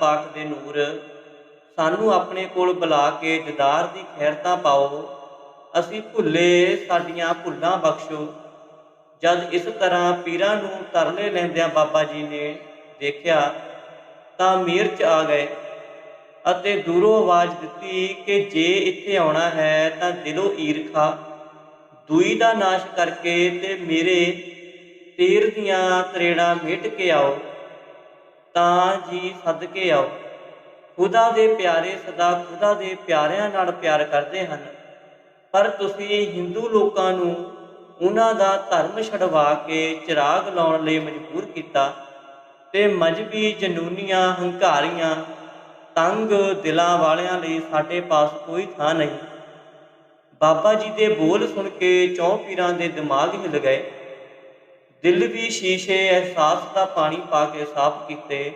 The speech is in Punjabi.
ਪਾਕ ਦੇ ਨੂਰ, ਸਾਨੂੰ ਆਪਣੇ ਕੋਲ ਬੁਲਾ ਕੇ ਦਿਦਾਰ ਦੀ ਖੈਰਤਾ ਪਾਓ, ਅਸੀਂ ਭੁੱਲੇ ਸਾਡੀਆਂ ਭੁੱਲਾਂ ਬਖਸ਼ੋ। ਜਦ ਇਸ ਤਰ੍ਹਾਂ ਪੀਰਾਂ ਨੂੰ ਤਰਲੇ ਲੈਂਦਿਆਂ ਬਾਬਾ ਜੀ ਨੇ ਦੇਖਿਆ, ਤਾਂ ਮੀਰ ਚ ਆ ਗਏ ਅਤੇ ਦੂਰੋਂ ਆਵਾਜ਼ ਦਿੱਤੀ ਕਿ ਜੇ ਇੱਥੇ ਆਉਣਾ ਹੈ ਤਾਂ ਦਿਲੋਂ ਈਰਖਾ, ਦੂਈ ਦਾ ਨਾਸ਼ ਕਰਕੇ ਤੇ ਮੇਰੇ ਤੀਰ ਦੀਆਂ ਤਰੇੜਾਂ ਮਿਟ ਕੇ ਆਓ। ਤਾਂ ਜੀ ਸਦਕੇ ਆਓ। ਖੁਦਾ ਦੇ ਪਿਆਰੇ ਸਦਾ ਖੁਦਾ ਦੇ ਪਿਆਰਿਆਂ ਨਾਲ ਪਿਆਰ ਕਰਦੇ ਹਨ। ਪਰ ਤੁਸੀਂ ਹਿੰਦੂ ਲੋਕਾਂ ਨੂੰ ਉਹਨਾਂ ਦਾ ਧਰਮ ਛਡਵਾ ਕੇ ਚਿਰਾਗ ਲਾਉਣ ਲਈ ਮਜਬੂਰ ਕੀਤਾ ਤੇ ਮਜਬੀ ਜਨੂਨੀਆਂ, ਹੰਕਾਰੀਆਂ, ਤੰਗ ਦਿਲਾਂ ਵਾਲਿਆਂ ਲਈ ਸਾਡੇ ਪਾਸ ਕੋਈ ਥਾਂ ਨਹੀਂ। ਬਾਬਾ ਜੀ ਦੇ ਬੋਲ ਸੁਣ ਕੇ ਚੌਂ ਪੀਰਾਂ ਦੇ ਦਿਮਾਗ ਹਿੱਲ ਗਏ। ਦਿਲ ਵੀ ਸ਼ੀਸ਼ੇ ਅਹਿਸਾਸ ਦਾ ਪਾਣੀ ਪਾ ਕੇ ਸਾਫ਼ ਕੀਤੇ।